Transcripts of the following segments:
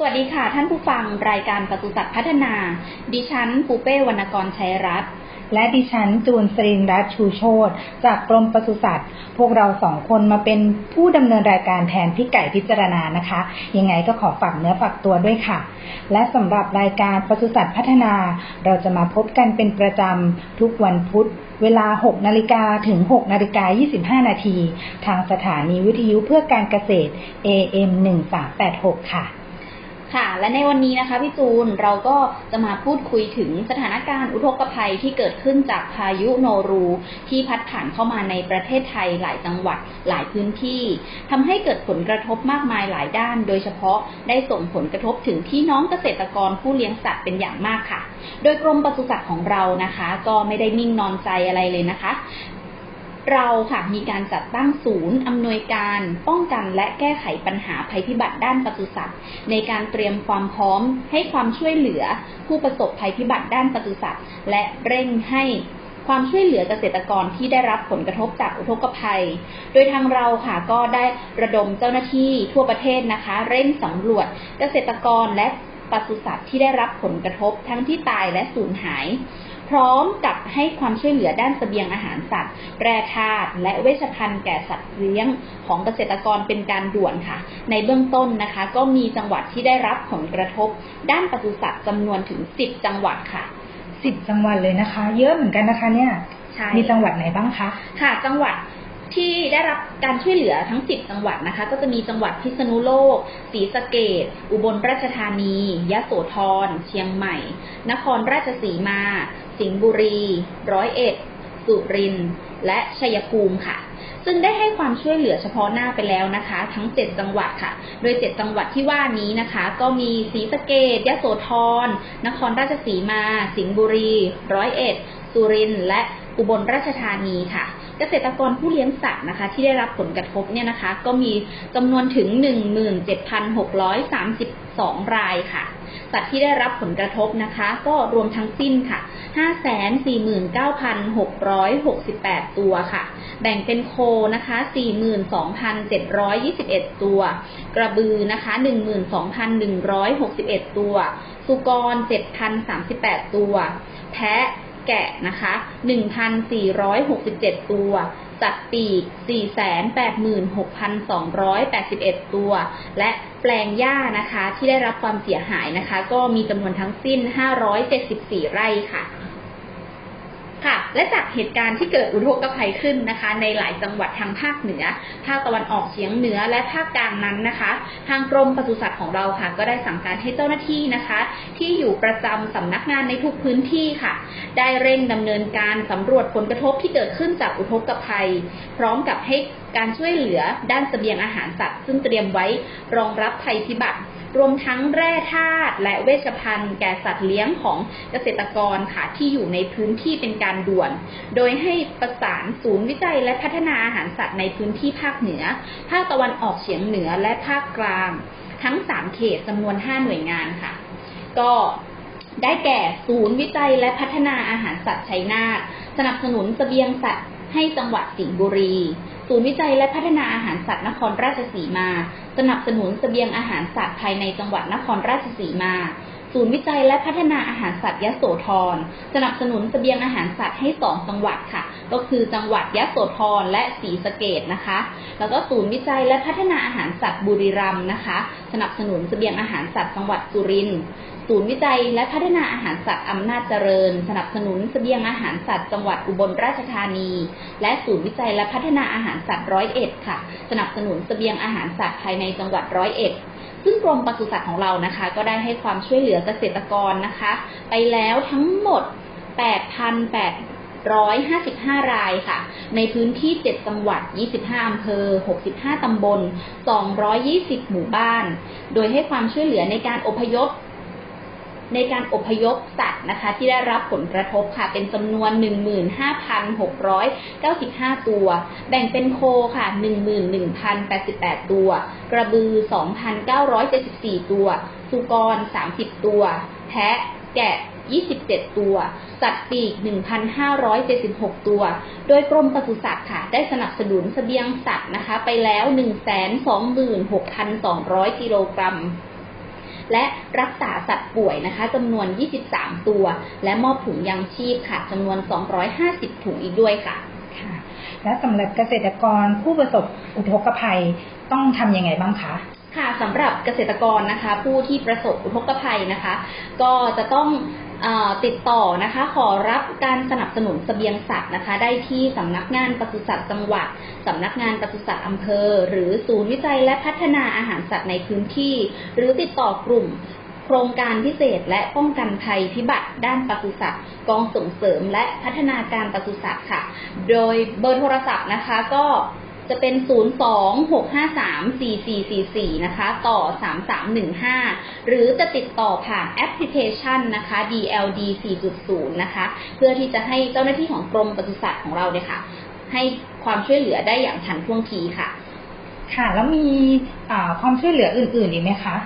สวัสดีค่ะ ท่านผู้ฟังรายการปศุสัตว์พัฒนา ดิฉันปูเป้วรรณกรชัยรัตน์และดิฉันจูนสรินรัตชูโชตจากกรมปศุสัตว์ พวกเราสองคนมาเป็นผู้ดำเนินรายการแทนพี่ไก่พิจารณานะคะ ยังไงก็ขอฝากเนื้อฝากตัวด้วยค่ะ และสำหรับรายการปศุสัตว์พัฒนา เราจะมาพบกันเป็นประจำทุกวันพุธ เวลา 6 นาฬิกาถึง 6 นาฬิกา 25 นาที ทางสถานีวิทยุเพื่อการเกษตร AM 1386 ค่ะ ค่ะ และในวันนี้นะคะพี่จูนเราก็จะมาพูดคุยถึงสถานการณ์อุทกภัยที่เกิดขึ้นจากพายุโนรู ที่พัดผ่านเข้ามาในประเทศไทยหลายจังหวัดหลายพื้นที่ทำให้เกิดผลกระทบมากมายหลายด้าน โดยเฉพาะได้ส่งผลกระทบถึงพี่น้องเกษตรกรผู้เลี้ยงสัตว์เป็นอย่างมากค่ะ โดยกรมปศุสัตว์ของเรานะคะ ก็ไม่ได้นิ่งนอนใจอะไรเลยนะคะ เราค่ะมีการจัดตั้งศูนย์อำนวยการป้องกันและแก้ไขปัญหาภัยพิบัติด้านปศุสัตว์ ในการเตรียมความพร้อมให้ความช่วยเหลือ ผู้ประสบภัยพิบัติด้านปศุสัตว์ และเร่งให้ความช่วยเหลือเกษตรกรที่ได้รับผลกระทบจากอุทกภัย โดยทางเราค่ะก็ได้ระดมเจ้าหน้าที่ทั่วประเทศนะคะ เร่งสำรวจเกษตรกรและปศุสัตว์ที่ได้รับผลกระทบทั้งที่ตายและสูญหาย พร้อมกับให้ความช่วยเหลือด้านเสบียงอาหารสัตว์แร่ธาตุและเวชภัณฑ์แก่สัตว์เลี้ยงของเกษตรกรเป็นการด่วนค่ะ ในเบื้องต้นนะคะ ก็มีจังหวัดที่ได้รับผลกระทบ ด้านปศุสัตว์จำนวนถึง 10 จังหวัดค่ะ 10 จังหวัดเลยนะคะ เยอะเหมือนกันนะคะเนี่ยใช่มีจังหวัดไหนบ้างคะ ค่ะ จังหวัด ที่ได้รับการช่วยเหลือทั้ง 10 จังหวัดนะคะ ก็จะมีจังหวัดพิษณุโลกศรีสะเกดอุบลราชธานี ยะโสธร เชียงใหม่ นครราชสีมา สิงห์บุรี ร้อยเอ็ด สุรินทร์ และชัยภูมิค่ะซึ่งได้ให้ความช่วยเหลือเฉพาะหน้าไปแล้วนะคะ ทั้ง 7 จังหวัดค่ะ โดย 7 จังหวัดที่ว่านี้นะคะ ก็มีศรีสะเกดยะโสธร นครราชสีมา สิงห์บุรี ร้อยเอ็ด สุรินทร์ และอุบลราชธานีค่ะ เกษตรกรผู้เลี้ยงสัตว์นะคะ ที่ได้รับผลกระทบเนี่ยนะคะ ก็มีจำนวนถึง 17,632 รายค่ะ สัตว์ที่ได้รับผลกระทบนะคะ ก็รวมทั้งสิ้นค่ะ 549,668 ตัวค่ะ แบ่งเป็นโคนะคะ 42,721 ตัว กระบือนะคะ 12,161 ตัว สุกร 7,038 ตัว แพะ แกะนะคะ1,467 ตัว สัตว์ปีก 486,281 ตัว และแปลงหญ้านะคะที่ได้รับความเสียหายนะคะ ก็มีจำนวนทั้งสิ้น 574 ไร่ค่ะ และจากเหตุการณ์ที่เกิดอุทกภัยขึ้นนะคะ ในหลายจังหวัดทางภาคเหนือ ภาคตะวันออกเฉียงเหนือและภาคกลางนั้นนะคะ ทางกรมปศุสัตว์ของเราค่ะ ก็ได้สั่งการให้เจ้าหน้าที่นะคะ ที่อยู่ประจำสำนักงานในทุกพื้นที่ค่ะ ได้เร่งดำเนินการสำรวจผลกระทบที่เกิดขึ้นจากอุทกภัย พร้อมกับให้การช่วยเหลือด้านเสบียงอาหารสัตว์ ซึ่งเตรียมไว้รองรับภัยพิบัติ รวมทั้งแร่ธาตุและเวชภัณฑ์แก่สัตว์เลี้ยงของเกษตรกรค่ะที่อยู่ในพื้นที่เป็นการด่วน โดยให้ประสานศูนย์วิจัยและพัฒนาอาหารสัตว์ในพื้นที่ภาคเหนือ ภาคตะวันออกเฉียงเหนือและภาคกลาง ทั้ง 3 เขตจำนวน 5 หน่วยงานค่ะ ก็ได้แก่ศูนย์วิจัยและพัฒนาอาหารสัตว์ชัยนาทสนับสนุนเสบียงสัตว์ให้จังหวัดสิงห์บุรี ศูนย์วิจัยและพัฒนาอาหารสัตว์นครราชสีมา สนับสนุนเสบียงอาหารสัตว์ภายในจังหวัดนครราชสีมา ศูนย์วิจัยและพัฒนาอาหารสัตว์ยะโสธร สนับสนุนเสบียงอาหารสัตว์ให้สองจังหวัดค่ะ ก็คือจังหวัดยะโสธรและศรีสะเกดนะคะ แล้วก็ศูนย์วิจัยและพัฒนาอาหารสัตว์บุรีรัมย์นะคะ สนับสนุนเสบียงอาหารสัตว์จังหวัดสุรินทร์ศูนย์วิจัยและพัฒนาอาหารสัตว์อำนาจเจริญ สนับสนุนเสบียงอาหารสัตว์จังหวัดอุบลราชธานี และศูนย์วิจัยและพัฒนาอาหารสัตว์ร้อยเอ็ดค่ะ สนับสนุนเสบียงอาหารสัตว์ภายในจังหวัดร้อยเอ็ด ซึ่งกรมปศุสัตว์ของเรานะคะ ก็ได้ให้ความช่วยเหลือเกษตรกรนะคะ ไปแล้วทั้งหมด 8,855 รายค่ะ ในพื้นที่ 7 จังหวัด 25 อำเภอ 65 ตำบล 220 หมู่บ้าน โดยให้ความช่วยเหลือในการอพยพ ในการอพยพสัตว์นะคะ ที่ได้รับผลกระทบค่ะ เป็นจำนวน 15,695 ตัว แบ่งเป็นโคค่ะ 11,088 ตัว กระบือ 2,974 ตัว สุกร 30 ตัว แพะ แกะ 27 ตัว สัตว์ปีก 1,576 ตัว โดยกรมปศุสัตว์ค่ะ ได้สนับสนุนเสบียงสัตว์นะคะ ไปแล้ว 126,200 กิโลกรัม และรักษาสัตว์ป่วยนะคะจำนวน 23 ตัว และมอบถุงยังชีพค่ะจำนวน 250 ถุงอีกด้วยค่ะค่ะ และสำหรับเกษตรกรผู้ประสบอุทกภัยต้องทำยังไงบ้างคะค่ะสำหรับเกษตรกรนะคะ ผู้ที่ประสบอุทกภัยนะคะ ก็จะต้องเออ ติดต่อนะคะ ขอรับการสนับสนุนสเสบียงสัตว์นะคะ ได้ที่สำนักงานปศุสัตว์จังหวัดสำนักงานปศุสัตว์อำเภอ หรือศูนย์วิจัยและพัฒนาอาหารสัตว์ในพื้นที่ หรือติดต่อกลุ่มโครงการพิเศษและป้องกันภัยพิบัติด้านปศุสัตว์กองส่งเสริมและพัฒนาการปศุสัตว์ค่ะ โดยเบอร์โทรศัพท์นะคะก็ จะเป็น 026534444 นะคะ ต่อ 3315 หรือจะติดต่อผ่านแอปพลิเคชันนะคะ DLD 4.0 นะคะ เพื่อที่จะให้เจ้าหน้าที่ของกรมปศุสัตว์ของเราเนี่ยค่ะ ให้ความช่วยเหลือได้อย่างทันท่วงทีค่ะ ค่ะ แล้วมีอ่าความช่วยเหลืออื่นๆอีกไหมคะ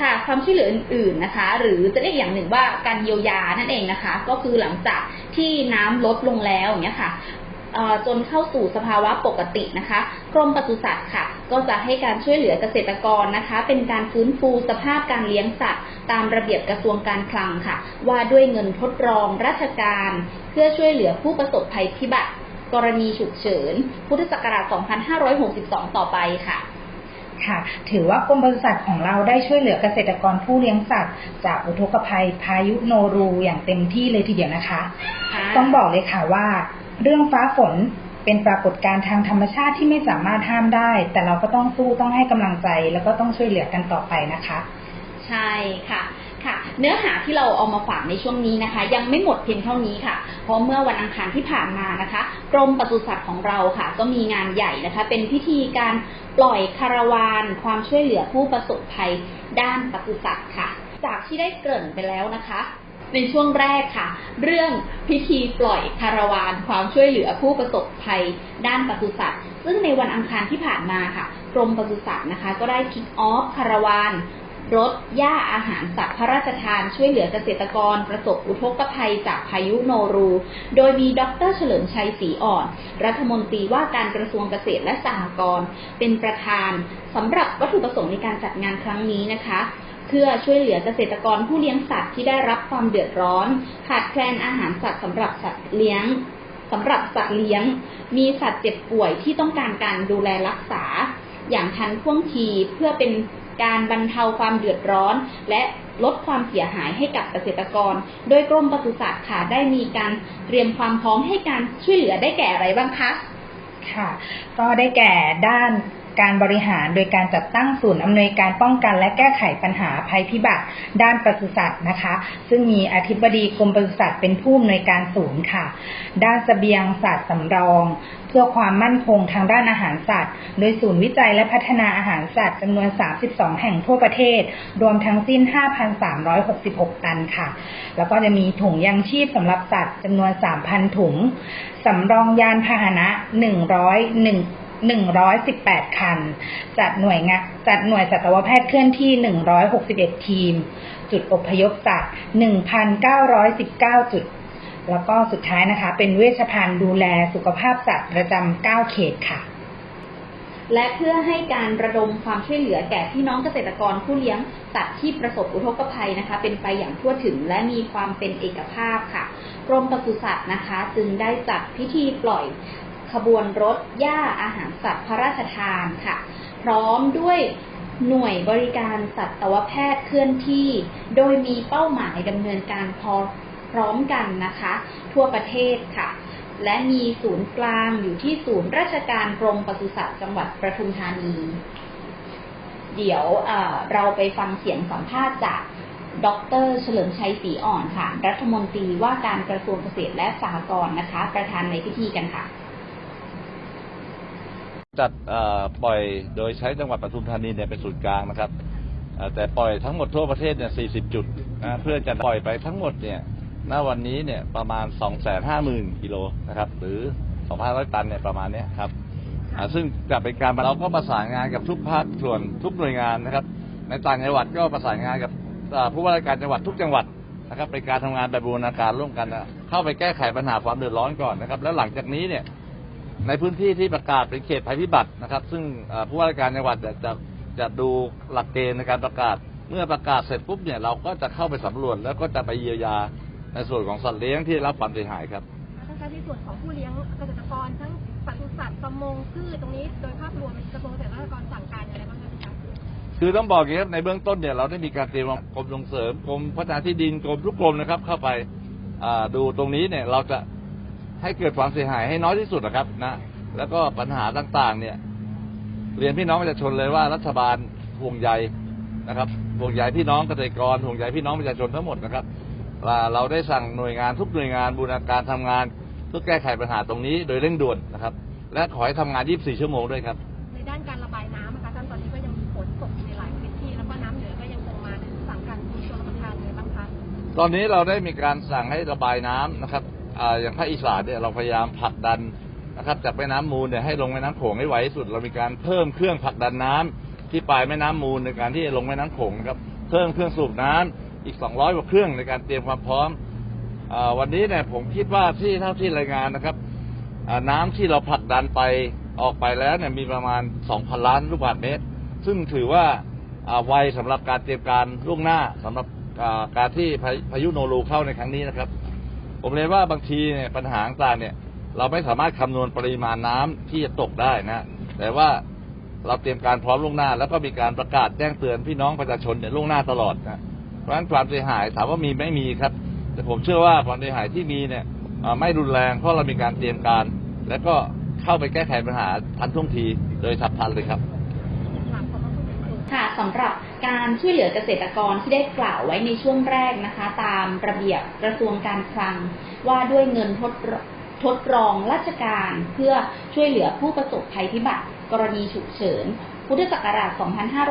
ค่ะความช่วยเหลืออื่นๆนะคะ หรือจะเรียกอย่างหนึ่งว่าการเยียวยานั่นเองนะคะ ก็คือหลังจากที่น้ำลดลงแล้วอย่างเงี้ยค่ะเอ่อ จนเข้าสู่สภาวะปกตินะคะ กรมปศุสัตว์ค่ะ ก็จะให้การช่วยเหลือเกษตรกรนะคะ เป็นการฟื้นฟูสภาพการเลี้ยงสัตว์ ตามระเบียบกระทรวงการคลังค่ะ ว่าด้วยเงินทดลองราชการ เพื่อช่วยเหลือผู้ประสบภัยพิบัติ กรณีฉุกเฉิน พุทธศักราช 2562 ต่อไปค่ะค่ะถือว่ากรมปศุสัตว์ของเราได้ช่วยเหลือเกษตรกรผู้เลี้ยงสัตว์ จากอุทกภัยพายุโนรูอย่างเต็มที่เลยทีเดียวนะคะค่ะต้องบอกเลยค่ะว่า เรื่องฟ้าฝนเป็นปรากฏการณ์ทางธรรมชาติที่ไม่สามารถห้ามได้ แต่เราก็ต้องสู้ต้องให้กำลังใจ แล้วก็ต้องช่วยเหลือกันต่อไปนะคะ ใช่ค่ะค่ะ เนื้อหาที่เราเอามาฝากในช่วงนี้นะคะ ยังไม่หมดเพียงเท่านี้ค่ะ เพราะเมื่อวันอังคารที่ผ่านมานะคะ กรมปศุสัตว์ของเราค่ะ ก็มีงานใหญ่นะคะ เป็นพิธีการปล่อยคาราวาน ความช่วยเหลือผู้ประสบภัยด้านปศุสัตว์ค่ะ จากที่ได้เกริ่นไปแล้วนะคะ ในช่วงแรกค่ะ เรื่องพิธีปล่อยคาราวานความช่วยเหลือผู้ประสบภัยด้านปศุสัตว์ ซึ่งในวันอังคารที่ผ่านมาค่ะ กรมปศุสัตว์นะคะ ก็ได้คิกออฟคาราวานรถย่าอาหารสัตว์พระราชทานช่วยเหลือเกษตรกรประสบอุทกภัยจากพายุโนรู โดยมีดรเฉลิมชัยศรีอ่อน รัฐมนตรีว่าการกระทรวงเกษตรและสหกรณ์เป็นประธานสำหรับวัตถุประสงค์ในการจัดงานครั้งนี้นะคะ เพื่อช่วยเหลือเกษตรกรผู้เลี้ยงสัตว์ที่ได้รับความเดือดร้อน ขาดแคลนอาหารสัตว์สำหรับสัตว์เลี้ยงสำหรับสัตว์เลี้ยง มีสัตว์เจ็บป่วยที่ต้องการการดูแลรักษา อย่างทันท่วงทีเพื่อเป็นการบรรเทาความเดือดร้อน และลดความเสียหายให้กับเกษตรกร โดยกรมปศุสัตว์ค่ะได้มีการเตรียมความพร้อมให้การช่วยเหลือได้แก่อะไรบ้างคะค่ะ ก็ได้แก่ด้าน การบริหารโดยการจัดตั้งศูนย์อำนวยการป้องกันและแก้ไขปัญหาภัยพิบัติด้านปศุสัตว์นะคะ ซึ่งมีอธิบดีกรมปศุสัตว์เป็นผู้อำนวยการศูนย์ค่ะ ด้านเสบียงสัตว์สำรอง เพื่อความมั่นคงทางด้านอาหารสัตว์ โดยศูนย์วิจัยและพัฒนาอาหารสัตว์จำนวน 32 แห่งทั่วประเทศ รวมทั้งสิ้น 5,366 ตันค่ะ แล้วก็จะมีถุงยังชีพสำหรับสัตว์จำนวน 3,000 ถุงสำรองยานพาหนะ101 118 คัน จัดหน่วยงานจัดหน่วยสัตวแพทย์เคลื่อนที่ 161 ทีม จุดอพยพสัตว์ 1,919 จุด แล้วก็สุดท้ายนะคะ เป็นเวชภัณฑ์ดูแลสุขภาพสัตว์ประจำ 9 เขตค่ะ และเพื่อให้การระดมความช่วยเหลือแก่พี่น้องเกษตรกรผู้เลี้ยงสัตว์ที่ประสบอุทกภัยนะคะ เป็นไปอย่างทั่วถึงและมีความเป็นเอกภาพค่ะกรมปศุสัตว์นะคะ จึงได้จัดพิธีปล่อย ขบวนรถย่าอาหารสัตว์พระราชทานค่ะ พร้อมด้วยหน่วยบริการสัตวแพทย์เคลื่อนที่ โดยมีเป้าหมายดำเนินการพอพร้อมกันนะคะ ทั่วประเทศค่ะ และมีศูนย์กลางอยู่ที่ศูนย์ราชการกรมปศุสัตว์จังหวัดประทุมธานี เดี๋ยวเอ่อเราไปฟังเสียงสัมภาษณ์จากดรเฉลิมชัยศรีอ่อนค่ะ รัฐมนตรีว่าการกระทรวงเกษตรและสหกรณ์นะคะ ประธานในพิธีกันค่ะ จัดปล่อยโดยใช้จังหวัดปทุมธานีเนี่ยเป็นศูนย์กลางนะครับแต่ปล่อยทั้งหมดทั่วประเทศเนี่ย 40 จุดนะเพื่อจะปล่อยไปทั้งหมดเนี่ยณวันนี้เนี่ยประมาณ 250,000 กิโลนะครับ หรือ 2,500 ตันเนี่ยประมาณเนี้ยครับซึ่งจะเป็นการเราก็ประสานงานกับทุกภาคส่วนทุกหน่วยงานนะครับ ในต่างจังหวัดก็ประสานงานกับผู้ว่าราชการจังหวัดทุกจังหวัดนะครับเป็นการทำงานแบบบูรณาการร่วมกันนะเข้าไปแก้ไขปัญหาความเดือดร้อนก่อนนะครับ แล้วหลังจากนี้เนี่ย ในพื้นที่ที่ประกาศเป็นเขตภัยพิบัตินะครับ ซึ่งผู้ว่าราชการจังหวัดจะจะจะดูหลักเกณฑ์ในการประกาศ เมื่อประกาศเสร็จปุ๊บเนี่ยเราก็จะเข้าไปสำรวจแล้วก็จะไปเยียวยาในส่วนของสัตว์เลี้ยงที่รับความเสียหายครับท่านคะในส่วนของผู้เลี้ยงเกษตรกรทั้งปศุสัตว์ประมงพืชตรงนี้โดยภาพรวมกระทรวงเกษตรกรสั่งการอะไรบ้างคะท่านคะคือต้องบอกอย่างนี้ครับในเบื้องต้นเนี่ยเราได้มีการเตรียมกรมส่งเสริมกรมพัฒนาที่ดินกรมทุกกรมนะครับ เข้าไปดูตรงนี้เนี่ยเราจะ ให้เกิดความเสียหายให้น้อยที่สุดนะครับนะแล้วก็ปัญหาต่างๆ เนี่ย เรียนพี่น้องประชาชนเลยว่ารัฐบาลห่วงใยนะครับห่วงใยพี่น้องเกษตรกรห่วงใยพี่น้องประชาชนทั้งหมดนะครับเราเราได้สั่งหน่วยงานทุกหน่วยงานบูรณาการทำงานเพื่อแก้ไขปัญหาตรงนี้ โดยเร่งด่วนนะครับ และขอให้ทำงาน 24 ชั่วโมงด้วยครับ ในด้านการระบายน้ำนะคะท่านตอนนี้ก็ยังมีฝนตกในหลายพื้นที่แล้วก็น้ำเหนือก็ยังคงมาสั่งการมีชลประทานยังไงบ้างคะตอนนี้เราได้มีการสั่งให้ระบายน้ำนะครับ อย่างภาคอีสานเนี่ยเราพยายามผลักดันนะครับจากแม่น้ำมูลเนี่ยให้ลงแม่น้ำโขงให้ไวที่สุด เรามีการเพิ่มเครื่องผลักดันน้ำที่ปลายแม่น้ำมูลในการที่จะลงแม่น้ำโขงนะครับเพิ่มเครื่องสูบน้ำอีก 200กว่าเครื่องในการเตรียมความพร้อมอวันนี้เนี่ยผมคิดว่าที่เท่าที่รายงานนะครับน้ำที่เราผลักดันไปออกไปแล้วเนี่ยมีประมาณ 2,000 ล้านลูกบาศก์เมตร ซึ่งถือว่าไวสำหรับการเตรียมการล่วงหน้าสำหรับการที่พายุโนรูเข้าในครั้งนี้นะครับ ผมเรียนว่าบางทีเนี่ยปัญหาต่างเนี่ย เราไม่สามารถคำนวณปริมาณน้ำที่จะตกได้นะ แต่ว่าเราเตรียมการพร้อมล่วงหน้า แล้วก็มีการประกาศแจ้งเตือนพี่น้องประชาชนเนี่ยล่วงหน้าตลอดนะเพราะฉะนั้นความเสียหายถามว่ามีไม่มีครับ แต่ผมเชื่อว่าความเสียหายที่มีเนี่ยไม่รุนแรงเพราะเรามีการเตรียมการ และก็เข้าไปแก้ไขปัญหาทันท่วงทีโดยฉับพลันเลยครับ ค่ะสำหรับ การช่วยเหลือเกษตรกรที่ได้กล่าวไว้ในช่วงแรกนะคะ ตามระเบียบกระทรวงการคลัง ว่าด้วยเงินทดทดรองราชการ เพื่อช่วยเหลือผู้ประสบภัยพิบัติ กรณีฉุกเฉิน พุทธศักราช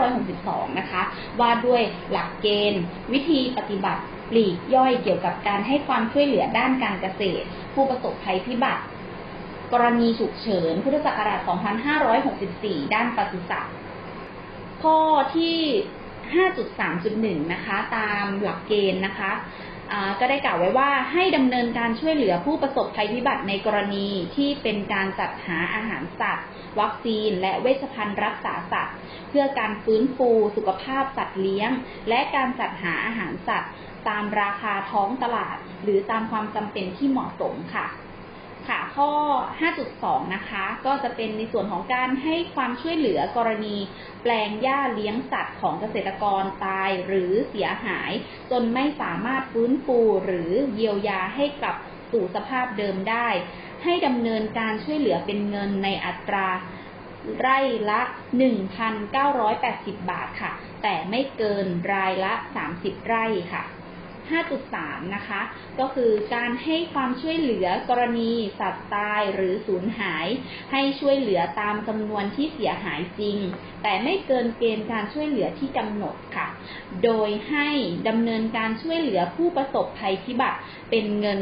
2562 นะคะ ว่าด้วยหลักเกณฑ์ วิธีปฏิบัติปลีกย่อยเกี่ยวกับการให้ความช่วยเหลือด้านการเกษตร ผู้ประสบภัยพิบัติ กรณีฉุกเฉิน พุทธศักราช 2564 ด้านปศุสัตว์ข้อที่ 5.3.1 นะคะ ตามหลักเกณฑ์นะคะอ่าก็ได้กล่าวไว้ว่าให้ดำเนินการช่วยเหลือผู้ประสบภัยพิบัติในกรณีที่เป็นการจัดหาอาหารสัตว์ วัคซีน และเวชภัณฑ์รักษาสัตว์ เพื่อการฟื้นฟูสุขภาพสัตว์เลี้ยง และการจัดหาอาหารสัตว์ ตามราคาท้องตลาด หรือตามความจำเป็นที่เหมาะสมค่ะ ค่ะข้อ 5.2 นะคะ ก็จะเป็นในส่วนของการให้ความช่วยเหลือกรณี แปลงหญ้าเลี้ยงสัตว์ของเกษตรกรตายหรือเสียหาย จนไม่สามารถฟื้นฟูหรือเยียวยาให้กลับสู่สภาพเดิมได้ ให้ดำเนินการช่วยเหลือเป็นเงินในอัตราไร่ละ 1,980 บาทค่ะ แต่ไม่เกินรายละ 30 ไร่ค่ะ 5.3 นะคะ ก็คือการให้ความช่วยเหลือกรณีสัตว์ตายหรือสูญหาย ให้ช่วยเหลือตามจำนวนที่เสียหายจริง แต่ไม่เกินเกณฑ์การช่วยเหลือที่กำหนดค่ะ โดยให้ดำเนินการช่วยเหลือผู้ประสบภัยพิบัติเป็นเงิน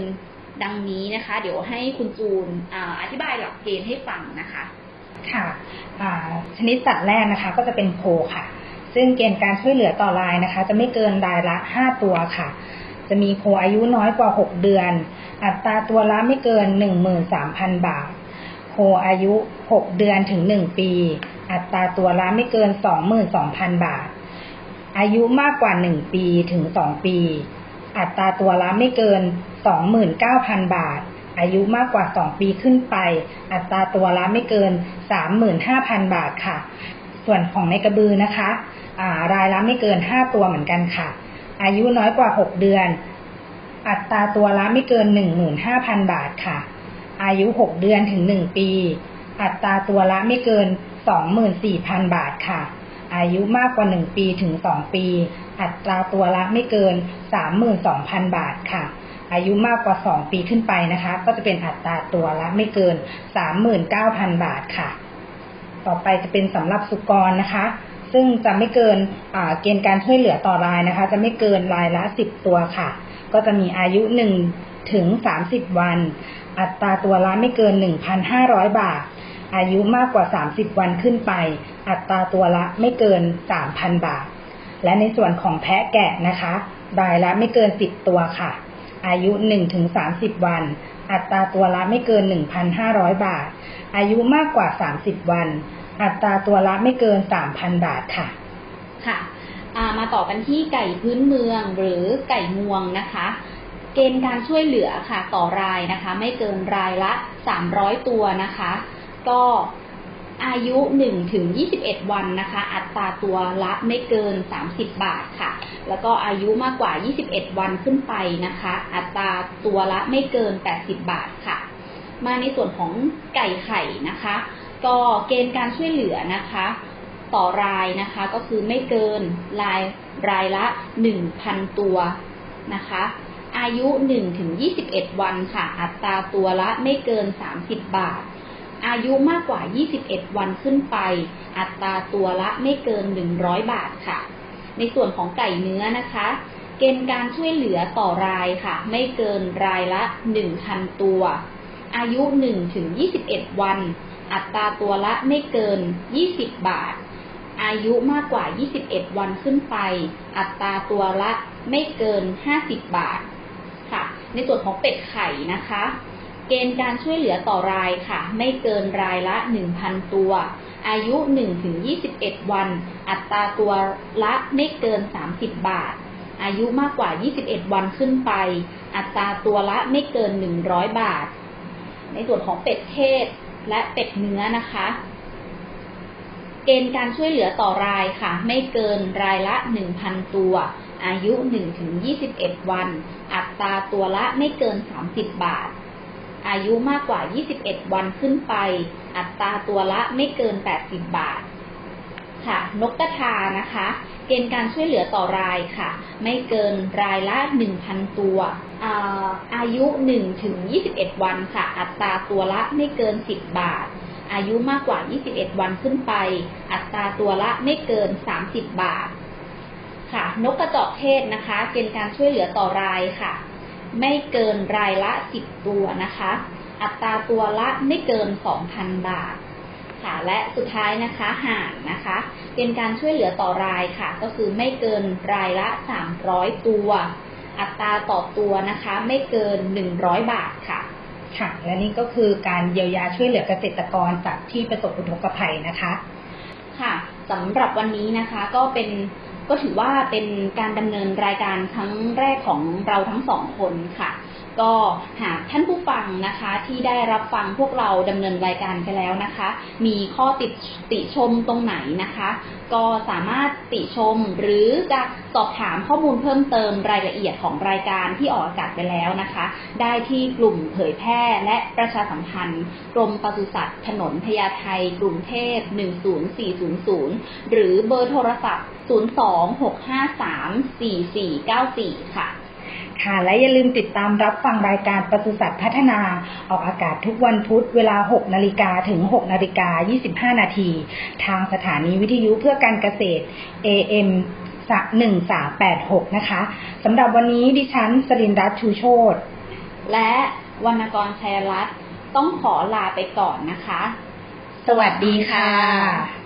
ดังนี้นะคะ เดี๋ยวให้คุณจูนออธิบายหลักเกณฑ์ให้ฟังนะคะ ค่ะชนิดสัตว์แรกนะคะ ก็จะเป็นโคค่ะ ซึ่งเกณฑ์การช่วยเหลือต่อรายนะคะ จะไม่เกินรายละ 5 ตัวค่ะ จะมีโคอายุน้อยกว่า 6 เดือน อัตราตัวละไม่เกิน 13,000 บาท โคอายุ 6 เดือนถึง 1 ปี อัตราตัวละไม่เกิน 22,000 บาท อายุมากกว่า 1 ปีถึง 2 ปี อัตราตัวละไม่เกิน 29,000 บาทอายุมากกว่า 2 ปีขึ้นไป อัตราตัวละไม่เกิน 35,000 บาทค่ะ ส่วนของในกระบือนะคะารายละไม่เกิน 5 ตัวเหมือนกันค่ะ อายุน้อยกว่า 6 เดือน อัตราตัวละไม่เกิน 15,000 บาทค่ะ อายุ 6 เดือนถึง 1 ปี อัตราตัวละไม่เกิน 24,000 บาทค่ะ อายุมากกว่า 1 ปีถึง 2 ปี อัตราตัวละไม่เกิน 32,000 บาทค่ะอายุมากกว่า 2 ปีขึ้นไปนะคะ ก็จะเป็นอัตราตัวละไม่เกิน 39,000 บาทค่ะ ต่อไปจะเป็นสำหรับสุกรนะคะ ซึ่งจะไม่เกินเกณฑ์การช่วยเหลือต่อรายนะคะ จะไม่เกินรายละ10ตัวค่ะ ก็จะมีอายุ1ถึง30วัน อัตราตัวละไม่เกิน1,500บาท อายุมากกว่า30วันขึ้นไป อัตราตัวละไม่เกิน3,000บาท และในส่วนของแพะแกะนะคะรายละไม่เกิน10ตัวค่ะ อายุ1-30วัน อัตราตัวละไม่เกิน 1,500 บาท อายุมากกว่า 30 วัน อัตราตัวละไม่เกิน 3,000 บาทค่ะ ค่ะามาต่อกันที่ไก่พื้นเมืองหรือไก่งวงนะคะ เกณฑ์การช่วยเหลือค่ะต่อรายนะคะ ไม่เกินรายละ 300 ตัวนะคะ ก็ อายุ1ถึง21 วันนะคะ อัตราตัวละไม่เกิน 30 บาทค่ะ แล้วก็อายุมากกว่า 21 วันขึ้นไปนะคะ อัตราตัวละไม่เกิน 80 บาทค่ะ มาในส่วนของไก่ไข่นะคะ ก็เกณฑ์การช่วยเหลือนะคะ ต่อรายนะคะก็คือไม่เกินรายรายละ 1,000 ตัวนะคะอายุ1ถึง21 วันค่ะ อัตราตัวละไม่เกิน 30 บาท อายุมากกว่า 21 วันขึ้นไป อัตราตัวละไม่เกิน 100 บาทค่ะ ในส่วนของไก่เนื้อนะคะ เกณฑ์การช่วยเหลือต่อรายค่ะ ไม่เกินรายละ 1,000 ตัว อายุ1ถึง21 วัน อัตราตัวละไม่เกิน 20 บาท อายุมากกว่า 21 วันขึ้นไป อัตราตัวละไม่เกิน 50 บาทค่ะ ในส่วนของเป็ดไข่นะคะ เกณฑ์การช่วยเหลือต่อรายค่ะ ไม่เกินรายละ 1,000 ตัว อายุ1ถึง21 วัน อัตราตัวละไม่เกิน 30 บาท อายุมากกว่า 21 วันขึ้นไป อัตราตัวละไม่เกิน 100 บาท ในส่วนของเป็ดเทศและเป็ดเนื้อนะคะ เกณฑ์การช่วยเหลือต่อรายค่ะ ไม่เกินรายละ 1,000 ตัว อายุ 1-21 วัน อัตราตัวละไม่เกิน 30 บาท อายุมากกว่า 21 วันขึ้นไป อัตราตัวละไม่เกิน 80 บาท ค่ะ นกกระทานะคะ เกณฑ์การช่วยเหลือต่อรายค่ะ ไม่เกินรายละ 1,000 ตัวอาอายุ 1-21 วันค่ะ อัตราตัวละไม่เกิน 10 บาท อายุมากกว่า 21 วันขึ้นไป อัตราตัวละไม่เกิน 30 บาท ค่ะ นกกระจอกเทศนะคะ เกณฑ์การช่วยเหลือต่อรายค่ะ ไม่เกินรายละ10ตัวนะคะ อัตราตัวละไม่เกิน2,000บาทค่ะและสุดท้ายนะคะห่านนะคะเกณฑ์การช่วยเหลือต่อรายค่ะ ก็คือไม่เกินรายละ300ตัว อัตราต่อตัวนะคะ ไม่เกิน100บาทค่ะค่ะ และนี่ก็คือการเยียวยาช่วยเหลือเกษตรกรจากที่ประสบอุทกภัยนะคะ ค่ะสำหรับวันนี้นะคะก็เป็น ก็ถือว่าเป็นการดำเนินรายการครั้งแรกของเราทั้งสองคนค่ะ ก็หากท่านผู้ฟังนะคะที่ได้รับฟังพวกเราดำเนินรายการไปแล้วนะคะ มีข้อติติชมตรงไหนนะคะ ก็สามารถติชมหรือจะสอบถามข้อมูลเพิ่มเติมรายละเอียดของรายการที่ออกอากาศไปแล้วนะคะ ได้ที่กลุ่มเผยแพร่และประชาสัมพันธ์กรมปศุสัตว์ถนนพญาไทกรุงเทพ10400 หรือเบอร์โทรศัพท์ 026534494 ค่ะ ค่ะ และอย่าลืมติดตามรับฟังรายการปศุสัตว์พัฒนา ออกอากาศทุกวันพุธเวลา 6 นาฬิกาถึง 6 นาฬิกา 25 นาที ทางสถานีวิทยุเพื่อการเกษตร AM 1386 นะคะสำหรับวันนี้ดิฉันสรินทร์รัตน์ชูโชตและวรรณกรชัยรัตน์ต้องขอลาไปก่อนนะคะ สวัสดีค่ะ